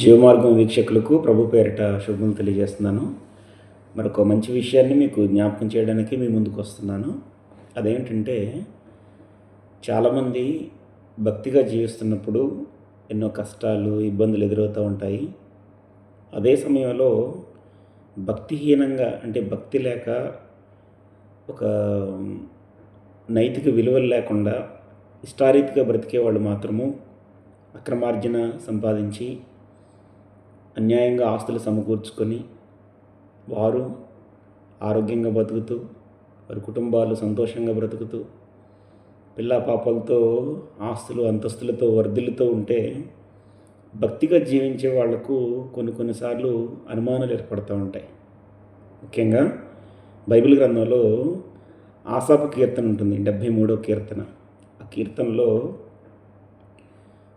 జీవమార్గం వీక్షకులకు ప్రభు పేరిట శుభం తెలియజేస్తున్నాను. మరొక మంచి విషయాన్ని మీకు జ్ఞాపకం చేయడానికి మీ ముందుకు వస్తున్నాను. అదేంటంటే చాలామంది భక్తిగా జీవిస్తున్నప్పుడు ఎన్నో కష్టాలు ఇబ్బందులు ఎదురవుతూ ఉంటాయి. అదే సమయంలో భక్తిహీనంగా అంటే భక్తి లేక ఒక నైతిక విలువలు లేకుండా ఇష్టారీతిగా బ్రతికే వాళ్ళు మాత్రము అక్రమార్జన సంపాదించి అన్యాయంగా ఆస్తులు సమకూర్చుకొని వారు ఆరోగ్యంగా బతుకుతూ వారి కుటుంబాలు సంతోషంగా బ్రతుకుతూ పిల్ల పాపలతో ఆస్తులు అంతస్తులతో వర్ధిల్లుతూ ఉంటే భక్తిగా జీవించే వాళ్ళకు కొన్ని కొన్నిసార్లు అనుమానాలు ఏర్పడుతూ ఉంటాయి. ముఖ్యంగా బైబిల్ గ్రంథంలో ఆసాపు కీర్తన ఉంటుంది డెబ్భై మూడో కీర్తన. ఆ కీర్తనలో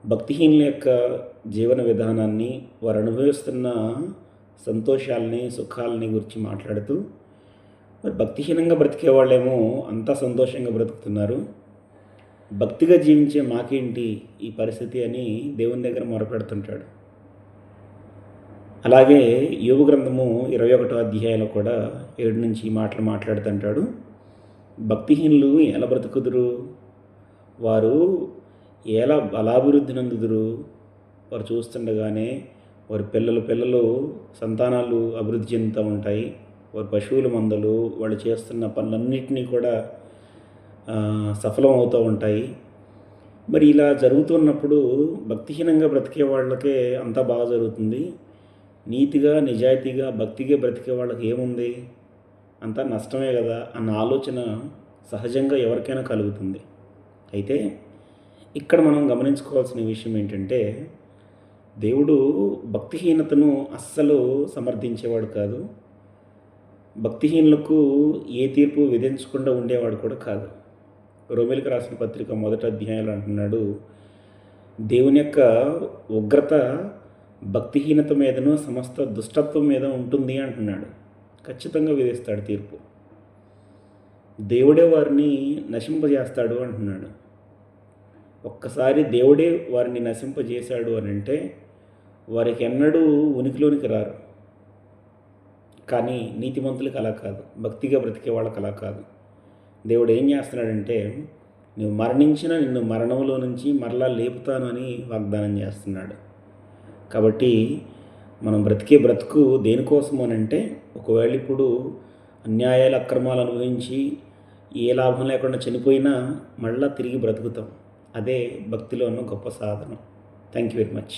భక్తిహీనుల యొక్క జీవన విధానాన్ని వారు అనుభవిస్తున్న సంతోషాలని సుఖాలని గురించి మాట్లాడుతూ మరి భక్తిహీనంగా బ్రతికే వాళ్ళేమో అంతా సంతోషంగా బ్రతుకుతున్నారు. భక్తిగా జీవించే మాకేంటి ఈ పరిస్థితి అని దేవుని దగ్గర మొరపెడుతుంటాడు. అలాగే యోగ గ్రంథము ఇరవై ఒకటో అధ్యాయంలో కూడా ఏడు నుంచి ఈ మాటలు మాట్లాడుతుంటాడు. భక్తిహీనులు ఎలా బ్రతుకుదురు? వారు ఎలా బలాభివృద్ధి నందుదురు? వారు చూస్తుండగానే వారి పిల్లలు పిల్లలు సంతానాలు అభివృద్ధి చెందుతూ ఉంటాయి. వారి పశువుల మందలు వాళ్ళు చేస్తున్న పనులన్నింటినీ కూడా సఫలం అవుతూ ఉంటాయి. మరి ఇలా జరుగుతున్నప్పుడు భక్తిహీనంగా బ్రతికే వాళ్ళకే అంతా బాగా జరుగుతుంది. నీతిగా నిజాయితీగా భక్తిగా బ్రతికే వాళ్ళకి ఏముంది? అంతా నష్టమే కదా అన్న ఆలోచన సహజంగా ఎవరికైనా కలుగుతుంది. అయితే ఇక్కడ మనం గమనించుకోవాల్సిన విషయం ఏంటంటే దేవుడు భక్తిహీనతను అస్సలు సమర్థించేవాడు కాదు. భక్తిహీనులకు ఏ తీర్పు విధించకుండా ఉండేవాడు కూడా కాదు. రోమిలకు రాసిన పత్రిక మొదటి అధ్యాయంలో అంటున్నాడు దేవుని యొక్క ఉగ్రత భక్తిహీనత మీదను సమస్త దుష్టత్వం మీద ఉంటుంది అంటున్నాడు. ఖచ్చితంగా విధిస్తాడు తీర్పు. దేవుడే వారిని నశింపజేస్తాడు అంటున్నాడు. ఒక్కసారి దేవుడే వారిని నశింపజేశాడు అని అంటే వారికి ఎన్నడూ ఉనికిలోనికి రారు. కానీ నీతిమంతులకు అలా కాదు. భక్తిగా బ్రతికే వాళ్ళకి అలా కాదు. దేవుడు ఏం చేస్తున్నాడంటే నువ్వు మరణించిన నిన్ను మరణంలో నుంచి మరలా లేపుతాను అని వాగ్దానం చేస్తున్నాడు. కాబట్టి మనం బ్రతికే బ్రతుకు దేనికోసం అని అంటే ఒకవేళ ఇప్పుడు అన్యాయాలు అక్రమాలు అనుభవించి ఏ లాభం లేకుండా చనిపోయినా మళ్ళా తిరిగి బ్రతుకుతాం. అదే భక్తిలో ఉన్న గొప్ప సాధనం. Thank you very much